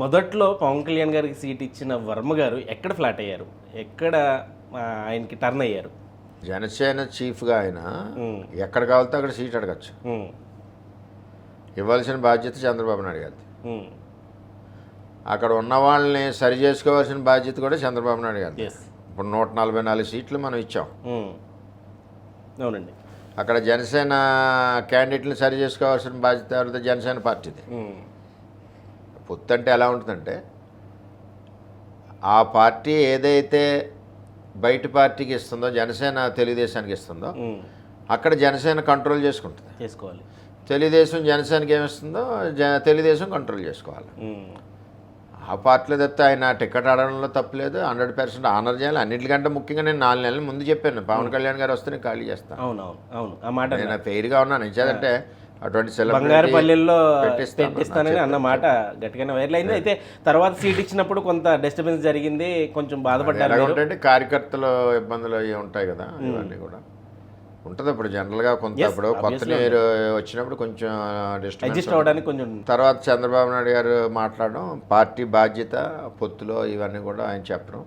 మొదట్లో పవన్ కళ్యాణ్ గారికి సీట్ ఇచ్చిన వర్మ గారు ఎక్కడ ఫ్లాట్ అయ్యారు? ఎక్కడ ఆయనకి టర్న్ అయ్యారు? జనసేన చీఫ్గా ఆయన ఎక్కడ కావాలితే అక్కడ సీట్ అడగచ్చు. ఇవ్వాల్సిన బాధ్యత చంద్రబాబు నాయుడు గారిది. అక్కడ ఉన్న వాళ్ళని సరి చేసుకోవాల్సిన బాధ్యత కూడా చంద్రబాబు నాయుడు గారిది. ఇప్పుడు నూట నలభై నాలుగు సీట్లు మనం ఇచ్చాం. అవునండి. అక్కడ జనసేన క్యాండిడేట్ని సరి చేసుకోవాల్సిన బాధ్యత జనసేన పార్టీది. పొత్తు అంటే ఎలా ఉంటుందంటే ఆ పార్టీ ఏదైతే బయట పార్టీకి ఇస్తుందో జనసేన తెలుగుదేశానికి ఇస్తుందో అక్కడ జనసేన కంట్రోల్ చేసుకుంటుంది. చేసుకోవాలి. తెలుగుదేశం జనసేనకి ఏమిస్తుందో జ తెలుగుదేశం కంట్రోల్ చేసుకోవాలి. ఆ పార్టీలో తప్పితే ఆయన టికెట్ ఆడడంలో తప్పలేదు హండ్రెడ్ పర్సెంట్ ఆనర్ చేయాలి. అన్నిటికంటే ముఖ్యంగా నేను నాలుగు నెలల ముందు చెప్పాను పవన్ కళ్యాణ్ గారు వస్తే నేను ఖాళీ చేస్తాను. అవును అవును. అవును ఆ మాట నేను ఫెయిర్గా ఉన్నాను ఇచ్చేదంటే అటువంటి బంగారు సెలబ్రిటీ పల్లెల్లో పెట్టిస్తాను పెట్టిస్తానని అన్న మాట గట్టిగానే వైరల్ అయింది. అయితే తర్వాత సీట్ ఇచ్చినప్పుడు కొంత డిస్టర్బెన్స్ జరిగింది. కొంచెం బాధపడ్డారు. ఉంటాయంటే కార్యకర్తలు ఇబ్బందులు అవి ఉంటాయి కదా ఇవన్నీ కూడా. ఉంటుంది ఇప్పుడు జనరల్గా కొంత ఇప్పుడు కొత్త నీరు వచ్చినప్పుడు కొంచెం అడ్జస్ట్ అవ్వడానికి కొంచెం తర్వాత చంద్రబాబు నాయుడు గారు మాట్లాడడం పార్టీ బాధ్యత పొత్తులో ఇవన్నీ కూడా ఆయన చెప్పడం.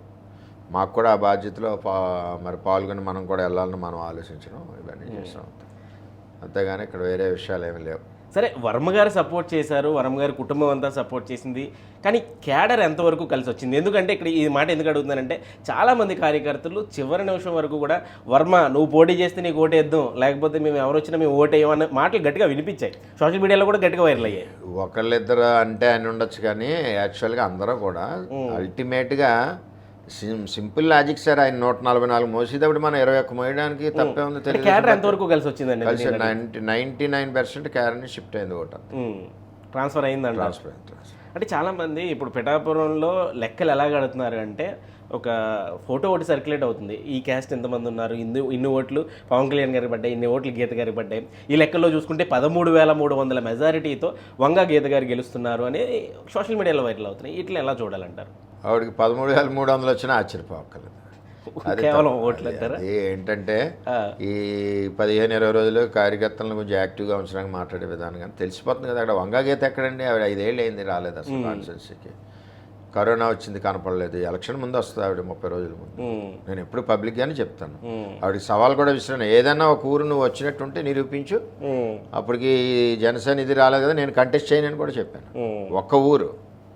మాకు కూడా ఆ బాధ్యతలో పా మరి పాల్గొని మనం కూడా వెళ్ళాలని మనం ఆలోచించడం ఇవన్నీ చేస్తాం అంతేగాని ఇక్కడ వేరే విషయాలు ఏమీ లేవు. సరే వర్మ గారు సపోర్ట్ చేశారు వర్మ గారి కుటుంబం అంతా సపోర్ట్ చేసింది కానీ క్యాడర్ ఎంతవరకు కలిసి వచ్చింది ఎందుకంటే ఇక్కడ ఈ మాట ఎందుకు అడుగుతున్నానంటే చాలామంది కార్యకర్తలు చివరి నిమిషం వరకు కూడా వర్మ నువ్వు పోటీ చేస్తే నీకు ఓటేద్దాం లేకపోతే మేము ఎవరు వచ్చినా మేము ఓటేయం అనే మాటలు గట్టిగా వినిపించాయి. సోషల్ మీడియాలో కూడా గట్టిగా వైరల్ అయ్యాయి. ఒకళ్ళిద్దరు అంటే అని ఉండొచ్చు కానీ యాక్చువల్గా అందరూ కూడా అల్టిమేట్గా సింపుల్ లాజిక్ సార్ ఆయన నూట నలభై నాలుగు మోసేటప్పుడు మనం ఇరవై ఒక్క మోయడానికి తప్పే ఉంది తెలియదు క్యాడర్ ఎంతవరకు కలిసి వచ్చిందండి కలిసి నైంటీ నైంటీ నైన్ పర్సెంట్ క్యారెట్ని షిఫ్ట్ అయింది ఒకటి ట్రాన్స్ఫర్ అయిందంట. ట్రాన్స్ఫర్ అంటే చాలామంది ఇప్పుడు పిఠాపురంలో లెక్కలు ఎలా కడుతున్నారు అంటే ఒక ఫోటో ఒకటి సర్క్యులేట్ అవుతుంది. ఈ క్యాస్ట్ ఎంతమంది ఉన్నారు? ఇన్ని ఇన్ని ఓట్లు పవన్ కళ్యాణ్ గారికి పడ్డాయి ఇన్ని ఓట్లు గీత గారికి పడ్డాయి. ఈ లెక్కల్లో చూసుకుంటే పదమూడు వేల మూడు వందల మెజారిటీతో వంగ గీత గారు గెలుస్తున్నారు అని సోషల్ మీడియాలో వైరల్ అవుతున్నాయి. ఇట్లా ఎలా చూడాలంటారు? ఆవిడకి పదమూడు వేల మూడు వందలు వచ్చినా ఆశ్చర్యపోక్కర్లేదు. కేవలం ఓట్లు ఏంటంటే. ఈ పదిహేను ఇరవై రోజులు కార్యకర్తలను కొంచెం యాక్టివ్గా ఉంచడానికి మాట్లాడే విధానం కానీ తెలిసిపోతుంది కదా. అక్కడ వంగా గీత ఎక్కడండి? ఆవిడ ఐదేళ్ళు అయింది రాలేదు అసలు కాన్స్టిట్యున్సీకి. కరోనా వచ్చింది కనపడలేదు. ఎలక్షన్ ముందు వస్తుంది ఆవిడ ముప్పై రోజుల ముందు. నేను ఎప్పుడు పబ్లిక్గానే చెప్తాను. ఆవిడకి సవాల్ కూడా విసిరాను. ఏదైనా ఒక ఊరు నువ్వు వచ్చినట్టుంటే నిరూపించు. అప్పటికి జనసేన ఇది రాలేదు కదా నేను కంటెస్ట్ చేయనని కూడా చెప్పాను. ఒక్క ఊరు.